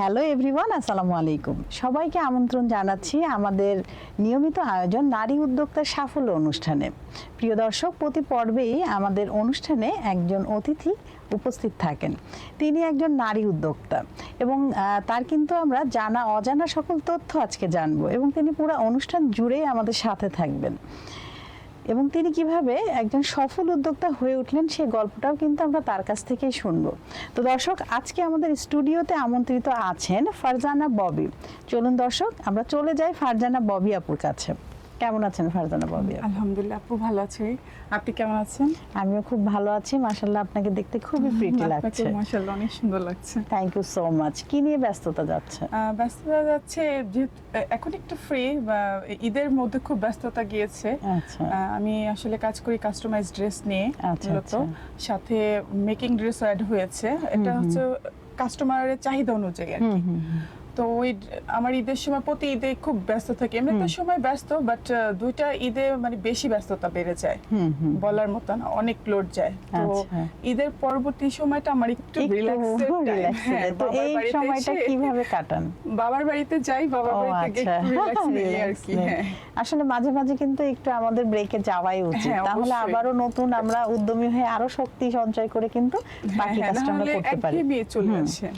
Hello everyone আসসালামু আলাইকুম। সবাইকে আমন্ত্রণ জানাচ্ছি আমাদের নিয়মিত আয়োজন নারী উদ্যোক্তার সাফল্য অনুষ্ঠানে। প্রিয় দর্শক, প্রতি পর্বেই আমাদের অনুষ্ঠানে একজন অতিথি উপস্থিত থাকেন। তিনি একজন নারী উদ্যোক্তা এবং তার কিন্তু আমরা জানা অজানা সকল তথ্য আজকে জানব এবং তিনি পুরো অনুষ্ঠান জুড়েই আমাদের সাথে থাকবেন। এবং তিনি কীভাবে একজন সফল উদ্যোক্তা হয়ে উঠলেন সেই গল্পটাও কিন্তু আমরা তার কাছ থেকেই শুনব। তো দর্শক, আজকে আমাদের স্টুডিওতে আমন্ত্রিত আছেন ফারজানা ববি। চলুন দর্শক, আমরা চলে যাই ফারজানা ববি আপুর কাছে। কেমন আছেন ফারজানা ববি? আলহামদুলিল্লাহ আপু ভালো আছি। আপনি কেমন আছেন? আমিও খুব ভালো আছি মাশাল্লাহ আপনাকে দেখতে খুবই প্রিটি লাগছে। মাশাআল্লাহ অনেক সুন্দর লাগছে। থ্যাংক ইউ সো মাচ কি নিয়ে ব্যস্ততা যাচ্ছে? ব্যস্ততা যাচ্ছে যেহেতু এখন একটু ফ্রি বা ঈদের মধ্যে খুব ব্যস্ততা গিয়েছে। আচ্ছা। আমি আসলে কাজ করি কাস্টমাইজ ড্রেস নিয়ে আচ্ছা, মূলত। আচ্ছা। সাথে মেকিং ড্রেস অ্যাড হয়েছে। এটা হচ্ছে কাস্টমারের চাহিদা অনুযায়ী আর কি। তো ওই আমার ঈদের সময় প্রতি ঈদে খুব ব্যস্ত থাকি। এমনি তো সময় ব্যস্ত বাট দুইটা ঈদে মানে বেশি ব্যস্ততা বেড়ে যায়। বলার মতো না অনেক লোড যায়। তো আচ্ছা। ঈদের পরবর্তী সময়টা আমার একটু এর। তো এই সময়টা কীভাবে কাটান? বাবার বাড়িতে যাই বাবার বাড়িতে আচ্ছা। আর কি হ্যাঁ। আসলে মাঝে মাঝে কিন্তু একটু আমাদের ব্রেকে যাওয়াই উচিত। হ্যাঁ, তাহলে। আবারও নতুন আমরা উদ্যমী হয়ে আরও শক্তি সঞ্চয় করে কিন্তু বাকি হ্যাঁ, কাজটা আমরা করতে পারি। চলে। আসে।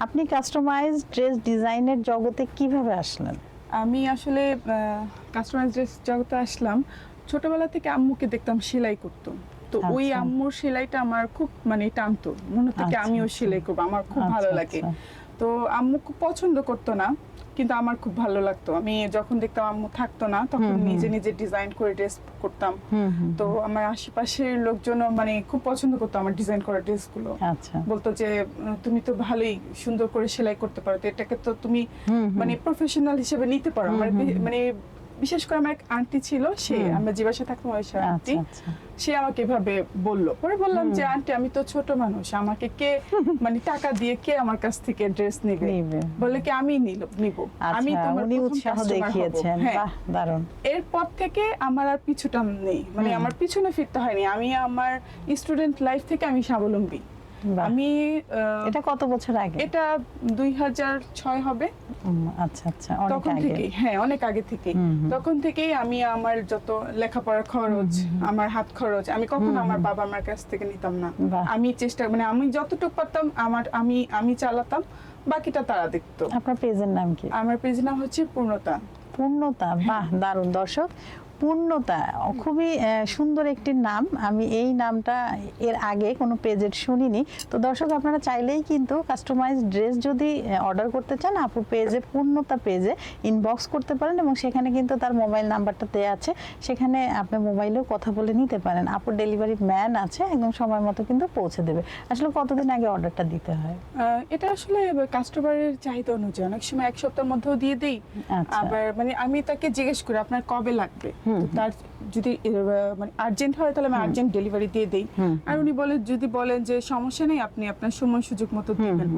আপনি কাস্টমাইজ ড্রেস ডিজাইনের জগতে কীভাবে আসলেন আমি আসলে কাস্টমাইজ ড্রেস জগতে আসলাম ছোটবেলা থেকে আম্মুকে দেখতাম সেলাই করতো তো ওই আচ্ছা। আম্মুর সেলাইটা আমার খুব মানে টানতো মনে থেকে আচ্ছা, আমিও আচ্ছা। সেলাই করব আমার খুব ভালো লাগে। তো আম্মু খুব পছন্দ করতো না কিন্তু আমার খুব ভালো লাগতো আমি যখন দেখতাম আম্মু থাকতো না তখন। নিজে নিজে ডিজাইন করে ড্রেস করতাম তো আমার আশেপাশের লোকজন মানে খুব পছন্দ করতো আমার ডিজাইন করা ড্রেসগুলো আচ্ছা বলতো যে তুমি তো ভালোই সুন্দর করে সেলাই করতে পারো তো এটাকে তো তুমি। মানে প্রফেশনাল হিসেবে নিতে পারো। মানে বিশেষ করে আমার এক আন্টি ছিল সে আমরা যে বাসায় থাকতাম ওই বাসার আচ্ছা আন্টি আচ্ছা। সে আমাকে এভাবে বলল। পরে বললাম যে আন্টি আমি তো ছোট মানুষ আমাকে কে মানে টাকা দিয়ে কে আমার কাছ থেকে ড্রেস নেবে। বলে কি আমি নিল নিব। আমি আচ্ছা তোমার উনি উৎসাহ দেখিয়েছেন। হ্যাঁ। বাহ দারুণ। এরপর থেকে আমার আর পিছুটা নেই। মানে আমার পিছনে ফিরতে হয়নি। আমি আমার স্টুডেন্ট লাইফ থেকে আমি স্বাবলম্বী। আমি এটা কত বছর আগে? এটা দুই হাজার ছয় হবে। আচ্ছা আচ্ছা অনেক তখন আগে। থেকেই হ্যাঁ অনেক আগে থেকেই। হুম। তখন থেকেই আমি আমার যত লেখাপড়ার খরচ আমার হাত খরচ আমি কখনো আমার বাবা আমার কাছ থেকে নিতাম না। আমি চেষ্টা মানে আমি যতটুকু পারতাম আমার আমি আমি চালাতাম বাকিটা তারা দেখতো। আপনার পেজের নাম কি? আমার পেজ নাম হচ্ছে পূর্ণতা। পূর্ণতা বাহ দারুণ। দর্শক পূর্ণতা খুবই সুন্দর একটি নাম। আমি এই নামটা এর আগে কোনো পেজের শুনিনি। তো দর্শক আপনারা চাইলেই কিন্তু কাস্টমাইজ ড্রেস যদি অর্ডার করতে চান আপু পেজে পূর্ণতা পেজে ইনবক্স করতে পারেন এবং সেখানে কিন্তু তার মোবাইল নাম্বারটা দেওয়া আছে। সেখানে আপনি মোবাইলেও কথা বলে নিতে পারেন। আপুর ডেলিভারি ম্যান আছে একদম সময় মতো কিন্তু পৌঁছে দেবে। আসলে কতদিন আগে অর্ডারটা দিতে হয়? এটা আসলে কাস্টমারের চাহিদা অনুযায়ী। অনেক সময় এক সপ্তাহের মধ্যেও দিয়ে দিই। আচ্ছা। আবার মানে আমি তাকে জিজ্ঞেস করি আপনার কবে লাগবে? তার যদি মানে আর্জেন্ট হয় তাহলে আমি আর্জেন্ট ডেলিভারি দিয়ে দেই। আর উনি বলে যদি বলেন যে সমস্যা নেই আপনি আপনার সময় সুযোগ মতো দিবেন।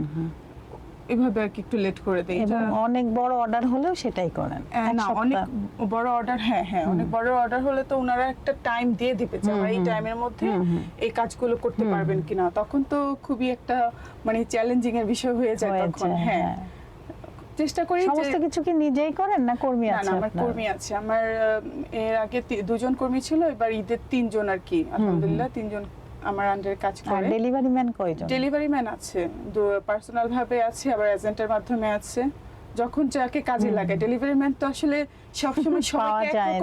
এভাবে আর কি একটু লেট করে দেই। অনেক বড় অর্ডার হলেও সেটাই করেন। না অনেক বড় অর্ডার হ্যাঁ হ্যাঁ অনেক বড় অর্ডার হলে তো ওনারা একটা টাইম দিয়ে দিবে যে এই টাইমের মধ্যে। এই কাজগুলো করতে পারবেন কিনা। তখন তো খুবই একটা মানে চ্যালেঞ্জিং এর বিষয় হয়ে যায় তখন হ্যাঁ। হ্যাঁ। চেষ্টা করি সমস্ত কিছু কি নিজেই করেন না কর্মী আছে আমার কর্মী আছে। আমার এর আগে দুজন কর্মী ছিল এবার ঈদের তিনজন আর কি আলহামদুলিল্লাহ তিনজন আমার আন্ডারে কাজ করে। ডেলিভারি ম্যান কয়জন? ডেলিভারি ম্যান আছে। পার্সোনাল ভাবে আছে আবার এজেন্টের মাধ্যমে আছে। যখন যাকে কাজে লাগে ডেলিভারি ম্যান তো আসলে সবসময় পাওয়া যায়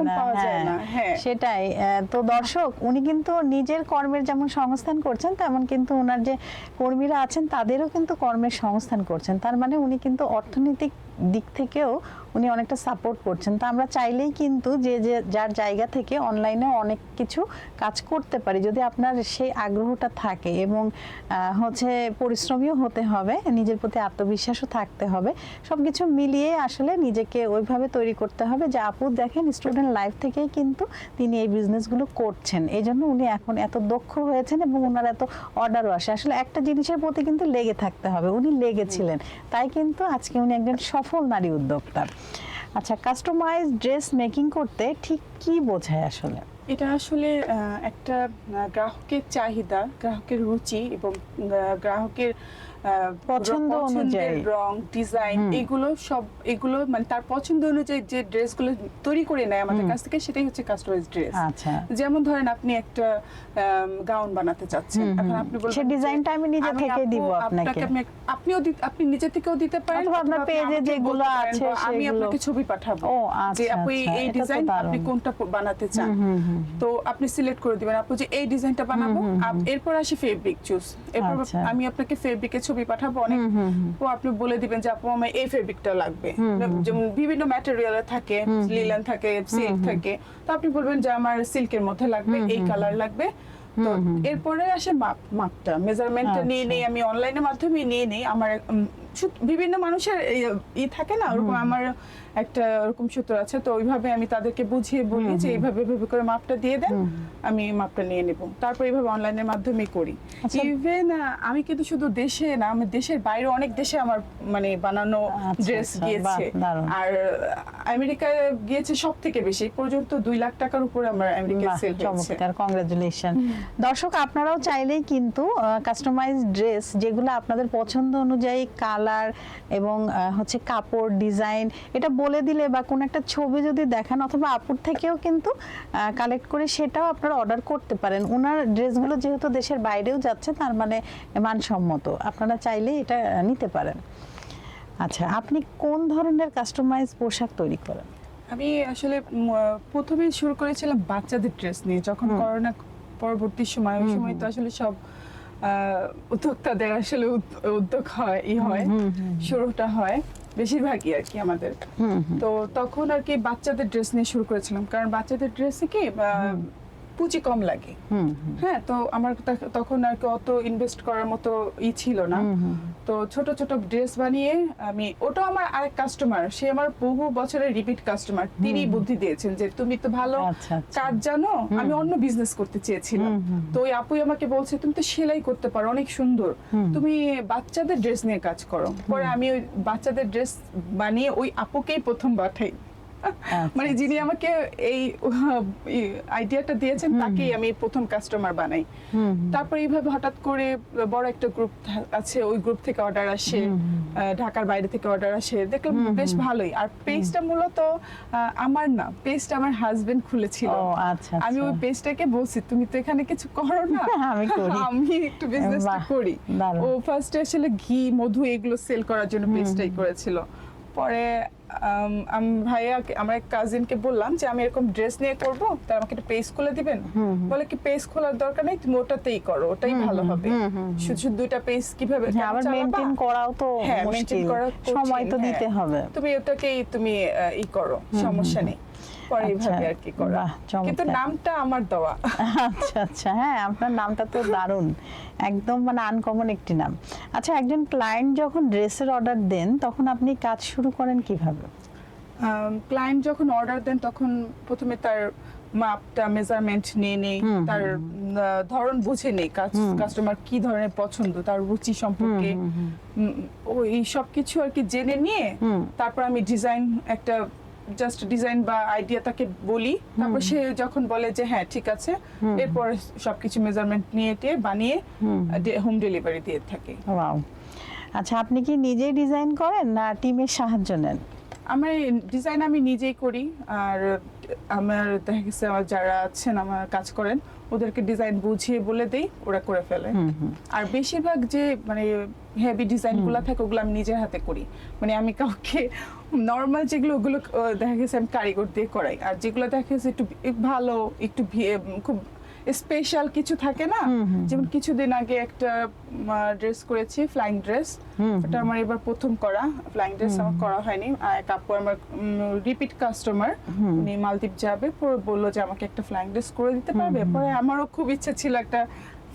না হ্যাঁ হ্যাঁ। সেটাই আহ, তো দর্শক উনি কিন্তু নিজের কর্মের যেমন সংস্থান করছেন তেমন কিন্তু ওনার যে কর্মীরা আছেন তাদেরও কিন্তু কর্মের সংস্থান করছেন। তার মানে উনি কিন্তু অর্থনৈতিক দিক থেকেও উনি অনেকটা সাপোর্ট করছেন। তো আমরা চাইলেই কিন্তু যে যে, যার জায়গা থেকে অনলাইনে অনেক কিছু কাজ করতে পারি। যদি আপনার সেই আগ্রহটা থাকে এবং হচ্ছে পরিশ্রমীও হতে হবে, নিজের প্রতি আত্মবিশ্বাসও থাকতে হবে সব কিছু মিলিয়ে আসলে নিজেকে ওইভাবে তৈরি করতে হবে যে, আপু, দেখেন স্টুডেন্ট লাইফ থেকেই কিন্তু তিনি এই বিজনেসগুলো করছেন। এই জন্য উনি এখন এত দক্ষ হয়েছেন এবং ওনার এত অর্ডারও আসে। আসলে একটা জিনিসের প্রতি কিন্তু লেগে থাকতে হবে। উনি লেগেছিলেন। তাই কিন্তু আজকে উনি একজন সফল নারী উদ্যোক্তা। আচ্ছা কাস্টমাইজ ড্রেস মেকিং করতে ঠিক কি বোঝায় আসলে? এটা আসলে একটা গ্রাহকের চাহিদা, গ্রাহকের রুচি এবং গ্রাহকের পছন্দ অনুযায়ী। রং ডিজাইন এগুলো সব এগুলো মানে তার পছন্দ অনুযায়ী যে ড্রেসগুলো তৈরি করে নেয় আমাদের কাছ থেকে সেটাই হচ্ছে কাস্টমাইজ ড্রেস আচ্ছা। যেমন ধরেন আপনি একটা গাউন বানাতে চাচ্ছেন এখন আপনি বলবেন সে যে, ডিজাইনটা আমি নিজে আপু, দিব আপনাকে। আপনিও আপনি নিজে থেকেও দিতে পারেন অথবা আপনার পেজে যেগুলো আছে আমি আপনাকে ছবি পাঠাবো যে আচ্ছা, আপু এই- আচ্ছা, ডিজাইন আপনি কোনটা বানাতে চান? তো আপনি সিলেক্ট করে দিবেন আপনি যে এই ডিজাইনটা বানাবো এরপর আসি ফেব্রিক চুজ এরপর আচ্ছা। আমি আপনাকে ফেব্রিকের ছবি পাঠাবো অনেক। ও আপনি বলে দিবেন যে আপু আমার এই ফেব্রিকটা লাগবে। যেমন বিভিন্ন ম্যাটেরিয়াল থাকে লিলেন থাকে সিল্ক থাকে। তো আপনি বলবেন যে আমার সিল্কের মধ্যে লাগবে এই কালার লাগবে। তো এরপরে আসে মাপ মাপটা। মেজারমেন্টটা নিয়ে আচ্ছা। নেই আমি অনলাইনের মাধ্যমে নিয়ে নেই। আমার বিভিন্ন মানুষের ই থাকে না? ওরকম আমার একটা ওরকম সূত্র আছে। তো ওইভাবে আমি তাদেরকে বুঝিয়ে বলি যে এইভাবে এইভাবে করে মাপটা দিয়ে দেন আমি মাপটা নিয়ে নেব। তারপর এইভাবে অনলাইনের মাধ্যমে করি। আচ্ছা। ইভেন আমি কিন্তু শুধু দেশে না আমি দেশের বাইরে অনেক দেশে আমার মানে বানানো আচ্ছা, ড্রেস আচ্ছা, গিয়েছে। আর আমেরিকায় গিয়েছে সব থেকে বেশি পর্যন্ত দুই লাখ টাকার উপরে আমার আমেরিকায় সেল হয়েছে। কংগ্রেচুলেশন দর্শক আপনারাও চাইলেই কিন্তু কাস্টমাইজ ড্রেস যেগুলো আপনাদের পছন্দ অনুযায়ী কালার এবং হচ্ছে কাপড় ডিজাইন। এটা বলে দিলে বা কোন একটা ছবি যদি দেখান অথবা আপুর থেকেও কিন্তু কালেক্ট করে সেটাও আপনারা অর্ডার করতে পারেন। ওনার ড্রেসগুলো যেহেতু দেশের বাইরেও যাচ্ছে তার মানে মানসম্মত। আপনারা চাইলেই এটা নিতে পারেন। আচ্ছা আপনি কোন ধরনের কাস্টমাইজ পোশাক তৈরি করেন? আমি আসলে প্রথমে শুরু করেছিলাম বাচ্চাদের ড্রেস নিয়ে। যখন করোনা পরবর্তী সময় ওই সময় তো আসলে সব উদ্যোক্তাদের আসলে উদ- উদ্যোগ হয় ই হয় শুরুটা হয় বেশিরভাগই আর কি আমাদের। তো তখন আর কি বাচ্চাদের ড্রেস নিয়ে শুরু করেছিলাম কারণ বাচ্চাদের ড্রেসে কি আহ, পুঁজি কম লাগে। হ্যাঁ তো আমার তখন আর কি অত ইনভেস্ট করার মতো ই ছিল না। তো ছোট ছোট ড্রেস বানিয়ে আমি ওটা আমার আরেক কাস্টমার সে আমার বহু বছরের রিপিট কাস্টমার তিনি বুদ্ধি দিয়েছেন যে তুমি তো ভালো আচ্ছা, আচ্ছা। কাজ জানো আমি অন্য বিজনেস করতে চেয়েছিলাম। তো ওই আপুই আমাকে বলছে তুমি তো সেলাই করতে পারো অনেক সুন্দর। তুমি বাচ্চাদের ড্রেস নিয়ে কাজ করো। পরে আমি ওই বাচ্চাদের ড্রেস বানিয়ে ওই আপুকেই প্রথম পাঠাই। মানে যিনি আমাকে এই আইডিয়াটা দিয়েছেন তাকেই আমি প্রথম কাস্টমার বানাই। তারপর এইভাবে হঠাৎ করে বড় একটা গ্রুপ আছে ওই গ্রুপ থেকে অর্ডার আসে ঢাকার বাইরে থেকে অর্ডার আসে দেখলাম বেশ ভালোই। আর পেজটা মূলত আমার না পেজটা আমার হাজবেন্ড খুলেছিল। আচ্ছা আমি ওই আচ্ছা। পেজটাকে বলছি তুমি তো এখানে কিছু করো না? আমি করি। আমি একটু বিজনেসটা করি। ও ফার্স্টে আসলে ঘি মধু এগুলো সেল করার জন্য পেজটাই করেছিল। পরে আম, ভাইয়া আমার এক কাজিনকে বললাম যে আমি এরকম ড্রেস নিয়ে করব তার আমাকে একটা পেজ খুলে দিবেন? বলে কি পেজ খোলার দরকার নেই? তুমি ওটাতেই করো ওটাই ভালো হবে। শুধু দুইটা পেজ কীভাবে হ্যাঁ, আবার মেইনটেইন করাও তো হ্যাঁ, মেইনটেইন করা সময় তো হ্যাঁ। দিতে হবে। তুমি ওটাকেই তুমি ই করো সমস্যা নেই। পরে আচ্ছা, এইভাবে আর কি করা। কিন্তু নামটা আমার দেওয়া। আচ্ছা আচ্ছা হ্যাঁ আপনার নামটা তো দারুণ। একদম মানে আনকমন একটি নাম। আচ্ছা একজন ক্লায়েন্ট যখন ড্রেসের অর্ডার দেন তখন আপনি কাজ শুরু করেন কীভাবে? ক্লায়েন্ট যখন অর্ডার দেন তখন প্রথমে তার মাপটা মেজারমেন্ট নিয়ে নেই তার ধরন বুঝে নেই কাস্টমার কি ধরনের পছন্দ তার রুচি সম্পর্কে। উম, ও এই সব কিছু আর কি জেনে নিয়ে তারপর আমি ডিজাইন একটা জাস্ট ডিজাইন বা আইডিয়া তাকে বলি। তারপর সে যখন বলে যে হ্যাঁ ঠিক আছে। এরপর সবকিছু মেজারমেন্ট নিয়ে টিয়ে বানিয়ে হোম। ডেলিভারি দিয়ে থাকে। আচ্ছা আপনি কি নিজেই ডিজাইন করেন না টিমের সাহায্য নেন? আমার ডিজাইন আমি নিজেই করি আর আমার দেখা গেছে আমার যারা আছেন আমার কাজ করেন ওদেরকে ডিজাইন বুঝিয়ে বলে দেই ওরা করে ফেলে। আর বেশিরভাগ যে মানে হেভি ডিজাইনগুলো থাকে ওগুলো আমি নিজের হাতে করি। মানে আমি কাউকে নর্মাল যেগুলো ওগুলো দেখা গেছে আমি কারিগর দিয়ে করাই। আর যেগুলো দেখা গেছে একটু ভালো একটু খুব স্পেশাল কিছু থাকে না? যেমন কিছুদিন আগে একটা ড্রেস করেছি ফ্লাইং ড্রেস ওটা আমার এবার প্রথম করা। ফ্লাইং ড্রেস আমার করা হয়নি। আপু আমার রিপিট কাস্টমার উনি মালদ্বীপ যাবে পরে বলল যে আমাকে একটা ফ্লাইং ড্রেস করে দিতে পারবে। পরে আমারও খুব ইচ্ছা ছিল একটা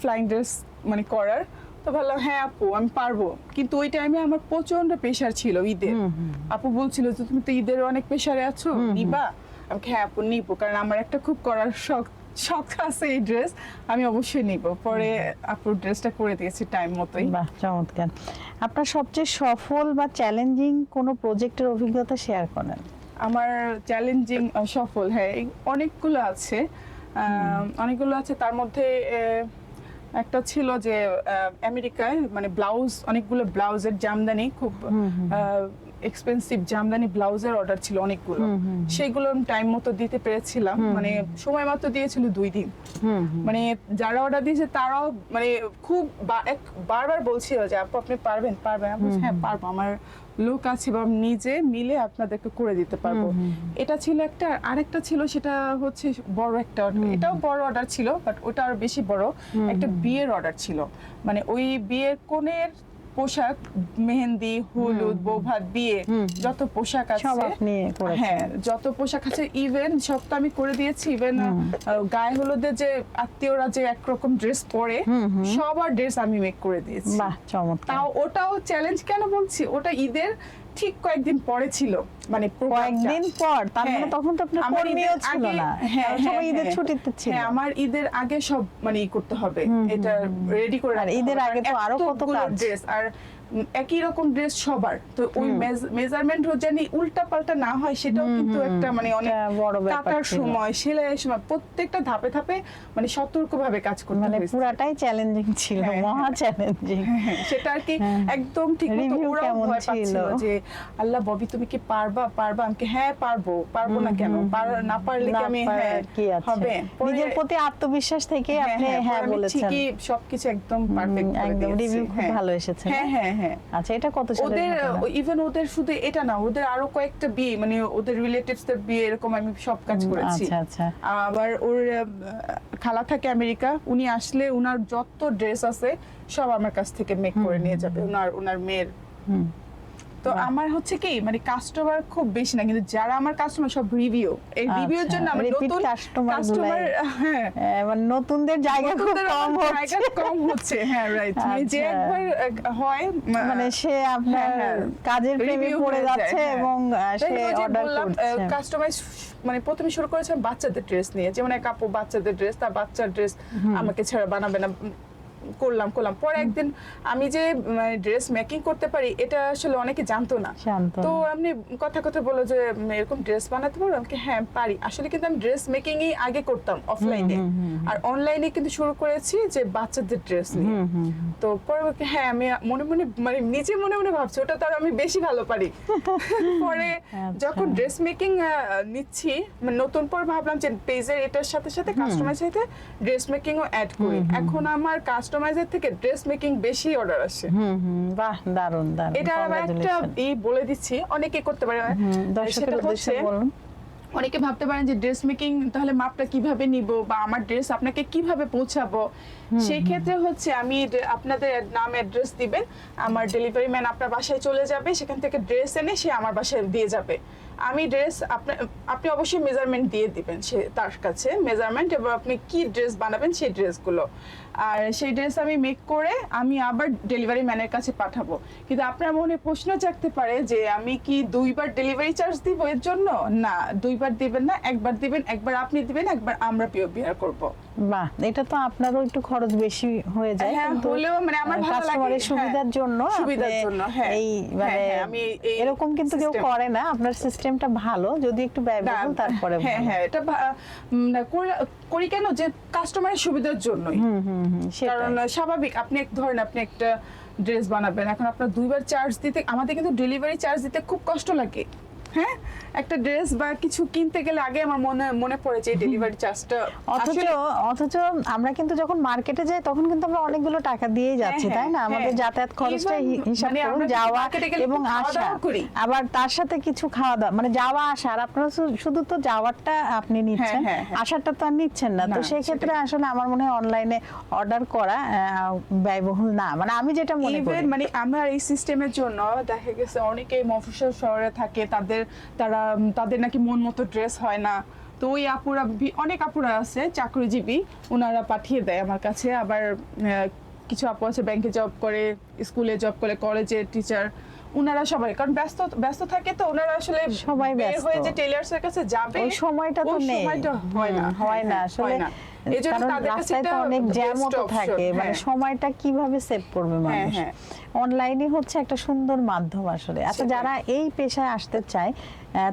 ফ্লাইং ড্রেস মানে করার। তো ভাবলাম হ্যাঁ আপু আমি পারব। কিন্তু ওই টাইমে আমার প্রচণ্ড প্রেশার ছিল ঈদের। আপু বলছিল যে তুমি তো ঈদের অনেক প্রেশারে আছো নিবা? আমি হ্যাঁ আপু নিবো। কারণ আমার একটা খুব করার শখ শখ আছে এই ড্রেস আমি অবশ্যই নিব। পরে আপুর ড্রেসটা করে দিয়েছি টাইম মতোই। বাহ চমৎকার। আপনার সবচেয়ে সফল বা চ্যালেঞ্জিং কোনো প্রজেক্টের অভিজ্ঞতা শেয়ার করেন? আমার চ্যালেঞ্জিং সফল হ্যাঁ অনেকগুলো আছে। অনেকগুলো আছে। তার মধ্যে একটা ছিল যে আমেরিকায় মানে ব্লাউজ অনেকগুলো ব্লাউজের জামদানি খুব এক্সপেন্সিভ জামদানি ব্লাউজের অর্ডার ছিল অনেকগুলো। সেগুলো টাইম মতো দিতে পেরেছিলাম। মানে সময় মতো দিয়েছিল দুই দিন। মানে যারা অর্ডার দিয়েছে তারাও মানে খুব এক- বারবার বলছিল যে আপু আপনি পারবেন পারবেন? হ্যাঁ পারব। আমার লোক আছে বা নিজে মিলে আপনাদেরকে করে দিতে পারব। এটা ছিল একটা আরেকটা ছিল সেটা হচ্ছে বড় একটা। এটাও বড় অর্ডার ছিল বাট ওটা আরও বেশি বড়। একটা বিয়ের অর্ডার ছিল। মানে ওই বিয়ের কোণের পোশাক মেহেন্দি হলুদ বৌভাত দিয়ে যত পোশাক সব আছে হ্যাঁ যত পোশাক আছে ইভেন সব তো আমি করে দিয়েছি ইভেন গায়ে হলুদের যে আত্মীয়রা যে একরকম ড্রেস পরে সবার ড্রেস আমি মেক করে দিয়েছি। তাও ওটাও চ্যালেঞ্জ কেন বলছি? ওটা ঈদের ঠিক কয়েকদিন পরে ছিল মানে কয়েকদিন পর তার মানে হ্যাঁ। তখন তো আপনার কর্মীও ছিল না হ্যাঁ, সবাই হ্যাঁ, ঈদের হ্যাঁ। ছুটিতে ছিল হ্যাঁ আমার ঈদের আগে সব মানে ই করতে হবে এটা রেডি করে আর ঈদের আগে তো আরও কত কাজ। ড্রেস আর একই রকম ড্রেস সবার। তো ওই মেজারমেন্ট জানি উল্টা পাল্টা না হয় সেটাও কিন্তু একটা মানে অনেক বড় ব্যাপার কাটার সময় সেলাইয়ের সময় প্রত্যেকটা ধাপে ধাপে মানে সতর্কভাবে কাজ করতে মানে পুরাটাই চ্যালেঞ্জিং ছিল হ্যাঁ, মহা চ্যালেঞ্জিং হ্যাঁ, সেটা আর কি হ্যাঁ। একদম ঠিক মতো ওরাও ভয় পাচ্ছিল যে আল্লাহ ববি তুমি কি পারবা? পারবা? আমি হ্যাঁ পারব। পারব না কেন? পার- না পারলে কি আমি হ্যাঁ কি আছে? হবে? নিজের প্রতি আত্মবিশ্বাস থেকে হ্যাঁ, আপনি হ্যাঁ, হ্যাঁ বলেছেন। ঠিকই সবকিছু একদম পারফেক্ট একদম রিভিউ খুব ভালো এসেছে। হ্যাঁ হ্যাঁ। হ্যাঁ। আচ্ছা এটা কত সালের ওদের ইভেন ওদের শুধু এটা না ওদের আরও কয়েকটা বিয়ে মানে ওদের রিলেটিভস দের বিয়ে এরকম আমি সব কাজ করেছি। আচ্ছা আচ্ছা। আবার ওর খালা থাকে আমেরিকা উনি আসলে ওনার যত ড্রেস আছে সব আমার কাছ থেকে মেক করে নিয়ে যাবে ওনার ওনার মেয়ের। হুম। তো আমার হচ্ছে কি মানে কাস্টমার খুব বেশি না কিন্তু যারা আমার কাস্টমার সব রিভিউ এই রিভিউর আচ্ছা, জন্য আমার নতুন customer কাস্টমার হ্যাঁ। মানে নতুনদের জায়গা খুব কম হচ্ছে। জায়গা কম হচ্ছে হ্যাঁ রাইট মানে যে আচ্ছা। একবার হয় মানে সে আপনার হ্যাঁ, হ্যাঁ। কাজের প্রেমে পড়ে যাচ্ছে হ্যাঁ। এবং সে অর্ডার করছে। কাস্টমাইজ মানে প্রথমে শুরু করেছে বাচ্চাদের ড্রেস নিয়ে। যেমন এক আপু বাচ্চাদের ড্রেস তার বাচ্চার ড্রেস আমাকে ছাড়া বানাবে না। করলাম করলাম। পরে একদিন আমি যে ড্রেস মেকিং করতে পারি এটা আসলে অনেকে জানতো না। তো আপনি কথা কথা বলো যে এরকম ড্রেস বানাতে পারো? আমাকে হ্যাঁ পারি। আসলে কিন্তু আমি ড্রেস মেকিংই আগে করতাম অফলাইনে আর অনলাইনে কিন্তু শুরু করেছি যে বাচ্চাদের ড্রেস নিয়ে। তো পরে হ্যাঁ আমি মনে মনে মানে নিজে মনে মনে ভাবছি ওটা তো আর আমি বেশি ভালো পারি। পরে আচ্ছা। যখন ড্রেস মেকিং নিচ্ছি মানে নতুন পর ভাবলাম যে পেজের এটার সাথে সাথে কাস্টমাইজ সাথে ড্রেস মেকিং ও অ্যাড করি এখন আমার কাস্টমাইজের থেকে ড্রেস মেকিং বেশি অর্ডার আসে। হুম হুম বাহ দারুণ দারুণ এটা আবার একটা ই বলে দিচ্ছি অনেকে করতে পারে দর্শকের উদ্দেশ্যে বলুন। অনেকে ভাবতে পারেন যে ড্রেস মেকিং তাহলে মাপটা কীভাবে নিব বা আমার ড্রেস আপনাকে কীভাবে পৌঁছাবো? সেই ক্ষেত্রে হচ্ছে আমি আপনাদের নাম অ্যাড্রেস দিবেন আমার ডেলিভারি ম্যান আপনার বাসায় চলে যাবে সেখান থেকে ড্রেস এনে সে আমার বাসায় দিয়ে যাবে। আমি ড্রেস আপনি আপনি অবশ্যই মেজারমেন্ট দিয়ে দিবেন সে, তার কাছে মেজারমেন্ট এবং আপনি কি ড্রেস বানাবেন সেই ড্রেসগুলো আর সেই ড্রেস আমি মেক করে আমি আবার ডেলিভারি ম্যানের কাছে পাঠাবো। কিন্তু আপনার মনে প্রশ্ন জাগতে পারে যে আমি কি দুইবার ডেলিভারি চার্জ দিব এর জন্য? না, দুইবার দিবেন না, একবার দিবেন, একবার আপনি দিবেন, একবার আমরা বিয়ার করব। বাহ এটা তো আপনারও একটু খরচ বেশি হয়ে যায় হ্যাঁ, কিন্তু হলেও মানে আমার ভালো লাগে, হ্যাঁ, সুবিধার জন্য সুবিধার জন্য, হ্যাঁ। এই হ্যাঁ, মানে আমি এরকম কিন্তু কেউ করে না। আপনার সিস্টেমটা ভালো যদি একটু ব্যয়বহুল তারপরে হ্যাঁ হ্যাঁ এটা করি- কেন যে কাস্টমারের সুবিধার জন্যই? হুম হুম হুম সেটাই। কারণ স্বাভাবিক আপনি এক ধরেন আপনি একটা ড্রেস বানাবেন। এখন আপনার দুইবার চার্জ দিতে আমাদের কিন্তু ডেলিভারি চার্জ দিতে খুব কষ্ট লাগে। হ্যাঁ? একটা ড্রেস বা কিছু কিনতে গেলে আগে আমার মনে মনে পড়ে যে ডেলিভারি চার্জটা অথচ অথচ আমরা কিন্তু যখন মার্কেটে যাই তখন কিন্তু আমরা অনেকগুলো টাকা দিয়েই যাচ্ছি হ্যাঁ, তাই না? আমাদের হ্যাঁ। যাতায়াত খরচটা হিসাব মানে করুন যাওয়া এবং আসা। আবার তার সাথে কিছু খাওয়া দাওয়া মানে যাওয়া আসা আর আপনারা শুধু তো যাওয়ারটা আপনি নিচ্ছেন হ্যাঁ, হ্যাঁ। আসারটা তো আর নিচ্ছেন না। তো সেই ক্ষেত্রে আসলে আমার মনে হয় অনলাইনে অর্ডার করা ব্যয়বহুল না। মানে আমি যেটা মনে করি। মানে আমার এই সিস্টেমের জন্য দেখা গেছে অনেকেই মফস্বল শহরে থাকে তাদের তারা তাদের নাকি মন মতো ড্রেস হয় না। তো ওই আপুরা অনেক আপুরা আছে চাকরিজীবী ওনারা পাঠিয়ে দেয় আমার কাছে। আবার কিছু আপু আছে ব্যাংকে জব করে স্কুলে জব করে কলেজে টিচার ওনারা সবাই। কারণ ব্যস্ত ব্যস্ত থাকে তো ওনারা আসলে সবাই ব্যস্ত। হয়ে যে টেলার্স এর কাছে যাবে ওই সময়টা তো নেই। সময়টা হয় না। হয় না হ্যাঁ, আসলে না। এই জন্য কারণ তাদের কাছে এটা অনেক option, থাকে। মানে হ্যাঁ। সময়টা কীভাবে সেভ করবে মানুষ? হ্যাঁ। অনলাইনে হচ্ছে একটা সুন্দর মাধ্যম আসলে। আচ্ছা যারা এই পেশায় আসতে চায়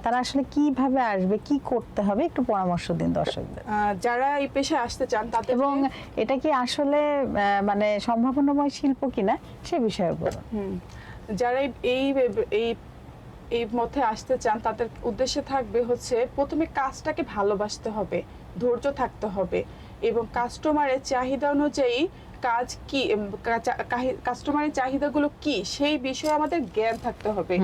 তারা আসলে কীভাবে আসবে কি করতে হবে একটু পরামর্শ দিন দর্শকদের। যারা এই পেশায় আসতে চান তাদের এবং এটা কি আসলে মানে সম্ভাবনাময় শিল্প কিনা সে বিষয়ে বলুন। যারা এই- এই এই এই মধ্যে আসতে চান তাদের উদ্দেশ্যে থাকবে হচ্ছে প্রথমে কাজটাকে ভালোবাসতে হবে ধৈর্য থাকতে হবে এবং কাস্টমারের চাহিদা অনুযায়ী কাজ কি কাস্টমারের চাহিদাগুলো কি সেই বিষয়ে আমাদের জ্ঞান থাকতে হবে।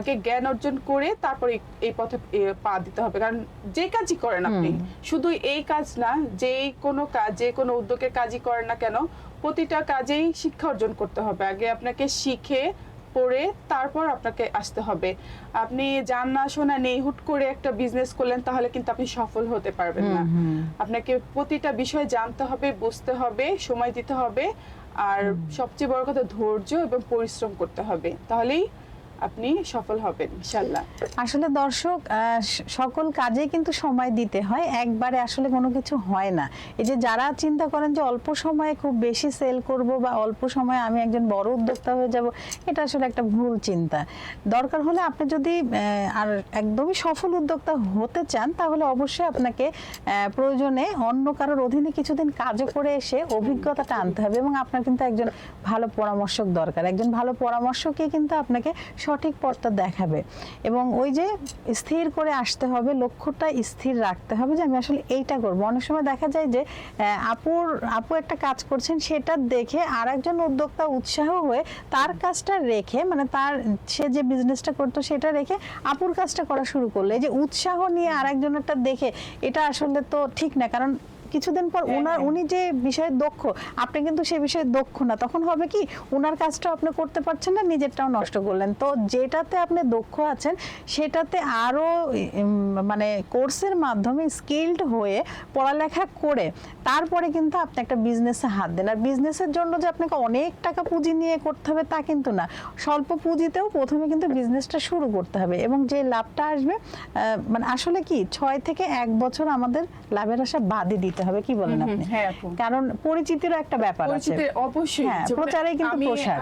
আগে জ্ঞান অর্জন করে তারপরে এই পথে পা দিতে হবে। কারণ যে কাজই করেন আপনি শুধু এই কাজ না যে কোনো কাজ যে কোনো উদ্যোগের কাজই করেন না কেন প্রতিটা কাজেই শিক্ষা অর্জন করতে হবে। আগে আপনাকে শিখে পড়ে তারপর আপনাকে আসতে হবে। আপনি জানা শোনা নেই হুট করে একটা বিজনেস করলেন তাহলে কিন্তু আপনি সফল হতে পারবেন না। আপনাকে প্রতিটা বিষয় জানতে হবে বুঝতে হবে সময় দিতে হবে। আর সবচেয়ে বড় কথা ধৈর্য এবং পরিশ্রম করতে হবে। তাহলেই আপনি সফল হবেন ইনশাল্লাহ আসলে দর্শক সকল কাজে কিন্তু সময় দিতে হয়, একবারে আসলে কোনো কিছু হয় না। এই যে যারা চিন্তা করেন যে অল্প সময়ে খুব বেশি সেল করব বা অল্প সময়ে আমি একজন বড় উদ্যোক্তা হয়ে যাব, এটা আসলে একটা ভুল চিন্তা। দরকার হলে আপনি যদি আর একদমই সফল উদ্যোক্তা হতে চান, তাহলে অবশ্যই আপনাকে প্রয়োজনে অন্য কারোর অধীনে কিছুদিন কাজও করে এসে অভিজ্ঞতাটা আনতে হবে এবং আপনার কিন্তু একজন ভালো পরামর্শক দরকার। একজন ভালো পরামর্শকই কিন্তু আপনাকে সঠিক পথটা দেখাবে। এবং ওই যে স্থির করে আসতে হবে, লক্ষ্যটা স্থির রাখতে হবে যে আমি আসলে এইটা করব। অনেক সময় দেখা যায় যে আপুর, আপু একটা কাজ করছেন, সেটা দেখে আর একজন উদ্যোক্তা উৎসাহ হয়ে তার কাজটা রেখে মানে তার, সে যে বিজনেসটা করতো সেটা রেখে আপুর কাজটা করা শুরু করল। এই যে উৎসাহ নিয়ে আর একজনেরটা দেখে, এটা আসলে তো ঠিক না। কারণ কিছুদিন পর হ্যাঁ, ওনার হ্যাঁ। উনি যে বিষয়ে দক্ষ আপনি কিন্তু সে বিষয়ে দক্ষ না। তখন হবে কি ওনার কাজটা আপনি করতে পারছেন না নিজেরটাও নষ্ট করলেন। তো যেটাতে আপনি দক্ষ আছেন সেটাতে আরও উম, মানে কোর্সের মাধ্যমে স্কিলড হয়ে পড়ালেখা করে তারপরে কিন্তু আপনি একটা বিজনেসে হাত দেন। আর বিজনেসের জন্য যে আপনাকে অনেক টাকা পুঁজি নিয়ে করতে হবে তা কিন্তু না। স্বল্প পুঁজিতেও প্রথমে কিন্তু বিজনেসটা শুরু করতে হবে এবং যে লাভটা আসবে মানে আসলে কি ছয় থেকে এক বছর আমাদের লাভের আশা বাদই দিতে হবে কি বলেন আপনি? হ্যাঁ কারণ পরিচিতিরও একটা ব্যাপার আছে। পরিচিত অবশ্যই হ্যাঁ, যেমন প্রচারেই কিন্তু প্রসার।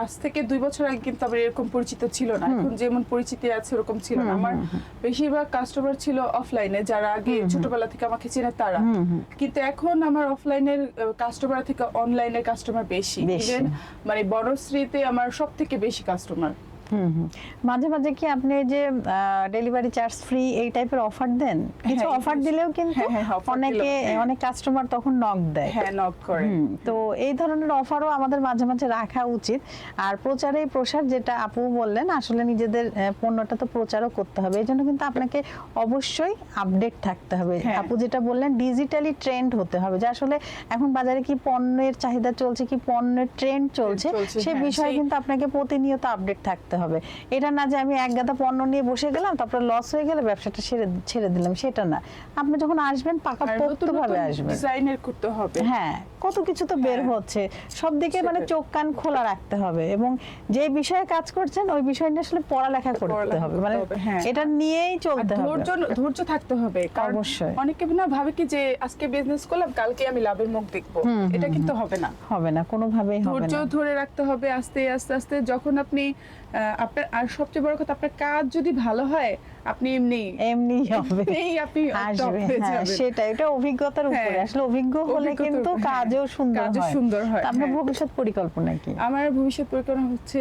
আজ থেকে দুই বছর আগে কিন্তু আমার এরকম পরিচিত ছিল না। এখন যেমন পরিচিতি আছে ওরকম ছিল না। আমার বেশিরভাগ কাস্টমার ছিল অফলাইনে যারা আগে ছোটবেলা থেকে আমাকে চেনে তারা। কিন্তু এখন আমার অফলাইনের কাস্টমার থেকে অনলাইনের কাস্টমার বেশি। মানে বনশ্রীতে আমার সব থেকে বেশি কাস্টমার হুম। মাঝে মাঝে কি আপনি যে ডেলিভারি চার্জ ফ্রি এই টাইপের অফার দেন? কিছু হ্যাঁ, অফার দিলেও কিন্তু হ্যাঁ, হ্যাঁ, অনেকে হ্যাঁ। অনেক কাস্টমার তখন নক দেয়। হ্যাঁ নক করে। তো এই ধরনের অফারও আমাদের মাঝে মাঝে রাখা উচিত। আর প্রচারে প্রসার যেটা আপু বললেন আসলে নিজেদের পণ্যটা তো প্রচারও করতে হবে। এই জন্য কিন্তু আপনাকে অবশ্যই আপডেট থাকতে হবে। হ্যাঁ। আপু যেটা বললেন ডিজিটালি ট্রেন্ড হতে হবে। যে আসলে এখন বাজারে কি পণ্যের চাহিদা চলছে কি পণ্যের ট্রেন্ড চলছে সে হ্যাঁ, বিষয়ে কিন্তু আপনাকে প্রতিনিয়ত আপডেট থাকতে হবে। এটা না যে আমি এক গাদা পণ্য নিয়ে বসে গেলাম তারপরে লস হয়ে গেলে ব্যবসাটা ছেড়ে ছেড়ে দিলাম সেটা না। আপনি যখন আসবেন পাকা আর পোক্ত ভাবে আসবেন। ডিজাইনের করতে হবে। হ্যাঁ কত কিছু তো বের হ্যাঁ। হচ্ছে। সব দিকে মানে চোখ কান খোলা রাখতে হবে এবং যে বিষয়ে কাজ করছেন ওই বিষয় নিয়ে আসলে পড়ালেখা করতে হবে। মানে হ্যাঁ। এটা নিয়েই চলতে হবে। ধৈর্য ধৈর্য থাকতে হবে কারণ অবশ্যই। অনেকে না ভাবে কি যে আজকে বিজনেস করলাম কালকে আমি লাভের মুখ দেখব। এটা কিন্তু হবে না। হবে না কোনোভাবেই হবে না। ধৈর্য ধরে রাখতে হবে আস্তে আস্তে আস্তে। যখন আপনি আপনার আর সবচেয়ে বড় কথা আপনার কাজ যদি ভালো হয় আপনি এমনি। এমনি হবে। এমনি আপনি আসবে হ্যাঁ সেটা এটা অভিজ্ঞতার উপরে। হ্যাঁ। আসলে অভিজ্ঞ হলে কিন্তু হ্যাঁ। কাজও সুন্দর কাজও সুন্দর হয়, আপনার। ভবিষ্যৎ পরিকল্পনা কি? আমার ভবিষ্যৎ পরিকল্পনা হচ্ছে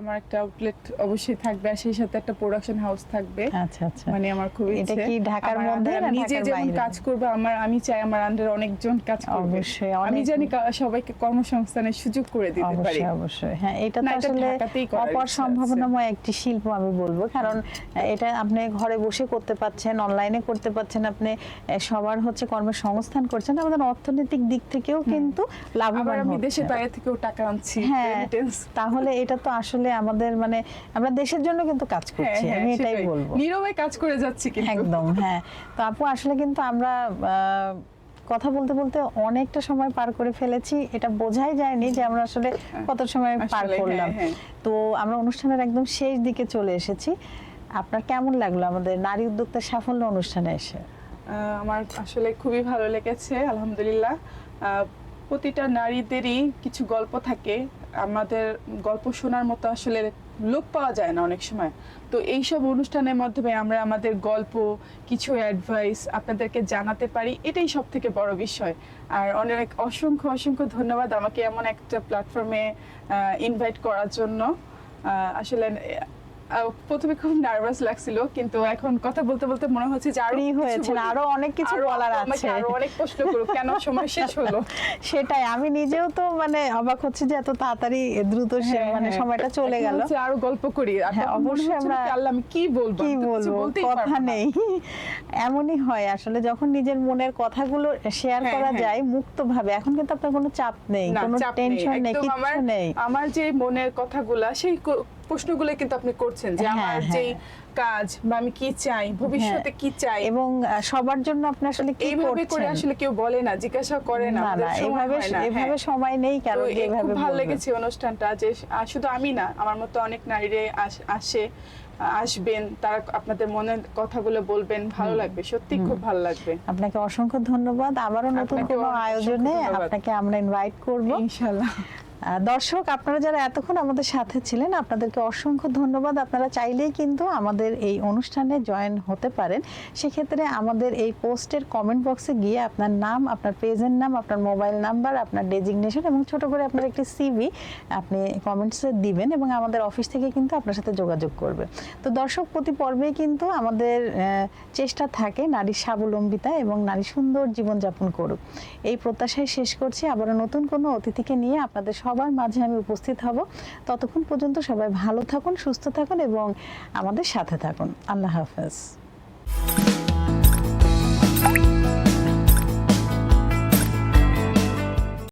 আমার একটা আউটলেট অবশ্যই থাকবে আর সেই সাথে একটা প্রোডাকশন হাউস থাকবে। আচ্ছা আচ্ছা। মানে আমার খুব এটা কি ঢাকার মধ্যে না নিজে যেমন কাজ করবে আমার আমি চাই আমার আন্ডার অনেকজন কাজ করবে। অবশ্যই, আমি জানি সবাইকে কর্মসংস্থানের সুযোগ করে দিতে পারি। অবশ্যই অবশ্যই। হ্যাঁ এটা তো আসলে অপার সম্ভাবনাময় একটি শিল্প আমি বলব। কারণ এটা আপনি ঘরে বসে করতে পাচ্ছেন অনলাইনে করতে পাচ্ছেন আপনি সবার হচ্ছে কর্মসংস্থান করছেন আমাদের অর্থনৈতিক দিক থেকেও কিন্তু লাভবান আমি দেশের বাইরে থেকেও টাকা আনছি হ্যাঁ তাহলে এটা তো আসলে আমাদের মানে আমরা দেশের জন্য কিন্তু কাজ হ্যাঁ, করছি হ্যাঁ, আমি এটাই বলব। নীরবে কাজ করে যাচ্ছি কিন্তু। একদম হ্যাঁ। তো আপু আসলে কিন্তু আমরা কথা বলতে বলতে অনেকটা সময় পার করে ফেলেছি এটা বোঝাই যায়নি যে আমরা আসলে কত সময় পার করলাম হ্যাঁ, হ্যাঁ। তো আমরা অনুষ্ঠানের একদম শেষ দিকে চলে এসেছি। আপনার কেমন লাগল আমাদের নারী উদ্যোক্তা সাফল্য অনুষ্ঠানে এসে? আমার আসলে খুবই ভালো লেগেছে, আলহামদুলিল্লাহ। প্রতিটা নারীদেরই কিছু গল্প থাকে। আমাদের গল্প শোনার মতো আসলে লোক পাওয়া যায় না অনেক সময়। তো এইসব অনুষ্ঠানের মাধ্যমে আমরা আমাদের গল্প, কিছু অ্যাডভাইস আপনাদেরকে জানাতে পারি, এটাই সব থেকে বড় বিষয়। আর অনেক অসংখ্য অসংখ্য ধন্যবাদ আমাকে এমন একটা প্ল্যাটফর্মে ইনভাইট করার জন্য। আসলে প্রথমে খুব নার্ভাস লাগছিল কিন্তু এখন কথা বলতে বলতে মনে হচ্ছে যে আরও বলি। আরও অনেক কিছু বলার আছে। আরও অনেক প্রশ্ন করুক কেন সময় শেষ হলো? সেটাই আমি নিজেও তো মানে অবাক হচ্ছে যে এত তাড়াতাড়ি দ্রুত হ্যাঁ, মানে হ্যাঁ। সময়টা চলে গেল। হচ্ছে আরও গল্প করি। হ্যাঁ, অবশ্যই আমরা- আল্লাহ আমি কি বলব? কি বলব? কথা নেই। এমনই হয় আসলে যখন নিজের মনের কথাগুলো শেয়ার করা। যায় মুক্ত ভাবে এখন কিন্তু আপনার কোনো চাপ নেই কোনো টেনশন নেই। কিছু নেই আমার যে মনের কথাগুলা সেই প্রশ্নগুলো কিন্তু আপনি করছেন যে হ্যাঁ, আমার হ্যাঁ। যেই কাজ বা আমি কি চাই ভবিষ্যতে কি চাই? এবং সবার জন্য আপনি আসলে কি এইভাবে করে আসলে কেউ বলে না জিজ্ঞাসা করে না এভাবে এভাবে হ্যাঁ। সময় নেই কারণ এভাবে খুব ভালো লেগেছে অনুষ্ঠানটা যে শুধু আমি না আমার মতো অনেক নারীরে আস- আসে আসবেন তারা আপনাদের মনের কথাগুলো বলবেন ভালো লাগবে সত্যি খুব ভালো লাগবে। আপনাকে অসংখ্য ধন্যবাদ। আবারও নতুন কোনো আয়োজনে আপনাকে আমরা ইনভাইট করব। ইনশাল্লাহ আহ, দর্শক, আপনারা যারা এতক্ষণ আমাদের সাথে ছিলেন, আপনাদেরকে অসংখ্য ধন্যবাদ। আপনারা চাইলেই কিন্তু আমাদের এই অনুষ্ঠানে জয়েন হতে পারেন। সেক্ষেত্রে আমাদের এই পোস্টের কমেন্ট বক্সে গিয়ে আপনার নাম, আপনার পেজের নাম, আপনার মোবাইল নাম্বার আপনার ডেজিগনেশন এবং ছোট করে আপনার একটি সিভি আপনি কমেন্টসে দিবেন এবং আমাদের অফিস থেকে কিন্তু আপনার সাথে যোগাযোগ করবে। তো দর্শক, প্রতি পর্বে কিন্তু আমাদের চেষ্টা থাকে নারী স্বাবলম্বিতা এবং নারী সুন্দর জীবনযাপন করুক। এই প্রত্যাশায় শেষ করছি। আবারও নতুন কোনো অতিথিকে নিয়ে আপনাদের সবার মাঝে আমি উপস্থিত হব। ততক্ষণ পর্যন্ত সবাই ভালো থাকুন, সুস্থ থাকুন এবং আমাদের সাথে থাকুন। আল্লাহ হাফেজ।